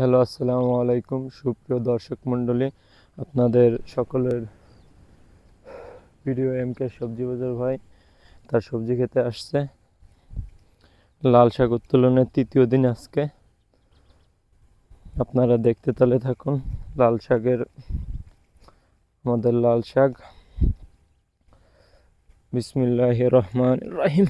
Hello, আসসালামু আলাইকুম সুপ্রিয় দর্শক মণ্ডলী। আপনাদের সকলের ভিডিও এম কে সবজি বাজার ভাই, তার সবজি খেতে আসছে। লাল শাক উত্তোলনের তৃতীয় দিন আজকে। আপনারা দেখতে তাহলে থাকুন, লাল শাকের, আমাদের লাল শাক। বিসমিল্লাহ রহমান রাহিম।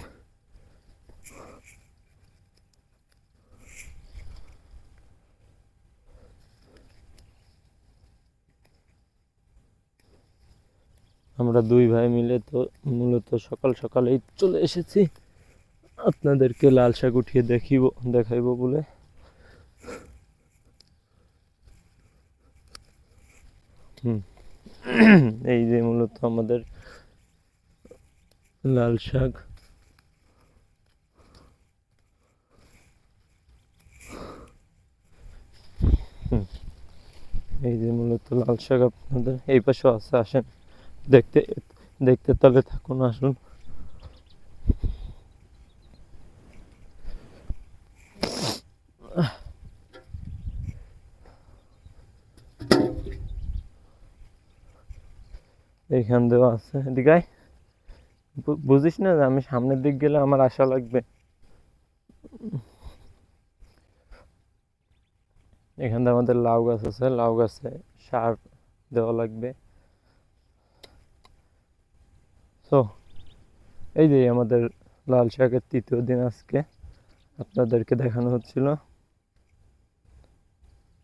আমরা দুই ভাই মিলে তো মূলত সকাল সকালেই চলে এসেছি। আপনাদেরকে লাল শাক উঠিয়ে দেখিব, দেখাইব বলে। হুম। এই যে মূলত আমাদের লাল শাক। এই যে মূলত লাল শাক আপনাদের এই পাশেও আছে, আসেন। দেখতে দেখতে তাহলে থাকুন, আসুন। এইখান দিয়েও আছে। এদিকে বুঝিস না যে আমি সামনের দিক গেলে আমার আশা লাগবে? এখান দিয়ে আমাদের লাউ গাছ আছে, লাউ গাছে সার দেওয়া লাগবে। তো এই যে আমাদের লাল শাকের তৃতীয় দিন আজকে আপনাদেরকে দেখানো হচ্ছিল।